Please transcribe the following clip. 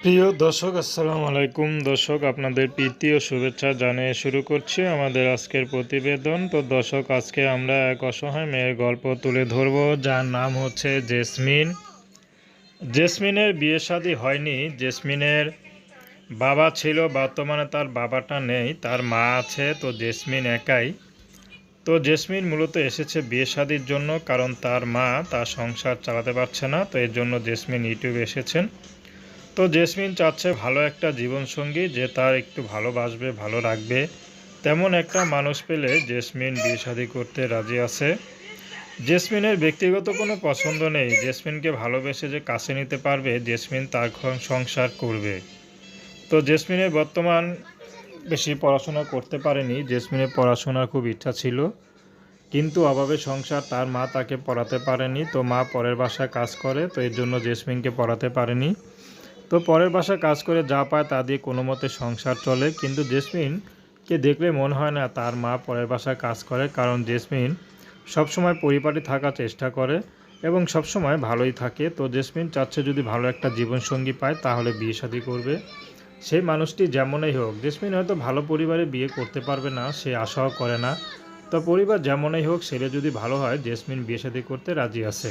প্রিয় দর্শক, আসসালামু আলাইকুম। দর্শক, আপনাদের প্রীতি ও শুভেচ্ছা জানিয়ে শুরু করছি আমাদের আজকের প্রতিবেদন। তো দর্শক, আজকে আমরা এক অসহায় মেয়ের গল্প তুলে ধরব, যার নাম হচ্ছে জেসমিন। জেসমিনের বিয়ে শাদী হয়নি। জেসমিনের বাবা ছিল, বর্তমানে তার বাবাটা নেই, তার মা আছে, তো জেসমিন একাই। তো জেসমিন মূলত এসেছে বিয়ে শাদির জন্য, কারণ তার মা তার সংসার চালাতে পারছে না, তো এর জন্য জেসমিন ইউটিউবে এসেছেন। তো জেসমিন চাচ্ছে ভালো একটা জীবনসঙ্গী যে তার একটু ভালোবাসবে, ভালো রাখবে। তেমন একটা মানুষ পেলে জেসমিন বিয়ে শাদী করতে রাজি আছে। জেসমিনের ব্যক্তিগত কোনো পছন্দ নেই। জেসমিনকে ভালোবেসে যে কাছে নিতে পারবে, জেসমিন তার সংসার করবে। তো জেসমিনের বর্তমান বেশি পড়াশোনা করতে পারেনি। জেসমিনের পড়াশোনার খুব ইচ্ছা ছিল। কিন্তু অভাবে সংসার, তার মা তাকে পড়াতে পারেনি। তো মা পরের বাসায় কাজ করে, তো এর জন্য জেসমিনকে পড়াতে পারেনি। তো পরের বাসায় কাজ করে যা পায় তা দিয়ে কোনো মতে সংসার চলে। কিন্তু জেসমিনকে দেখলে মনে হয় না তার মা পরের বাসায় কাজ করে, কারণ জেসমিন সবসময় পরিবারে থাকার চেষ্টা করে এবং সবসময় ভালোই থাকে। তো জেসমিন চাচ্ছে যদি ভালো একটা জীবনসঙ্গী পায়, তাহলে বিয়ে শাদী করবে। সেই মানুষটি যেমনই হোক, জেসমিন হয়তো ভালো পরিবারে বিয়ে করতে পারবে না, সে আশাও করে না। তো পরিবার যেমনই হোক, ছেলে যদি ভালো হয়, জেসমিন বিয়ে শাদী করতে রাজি আছে।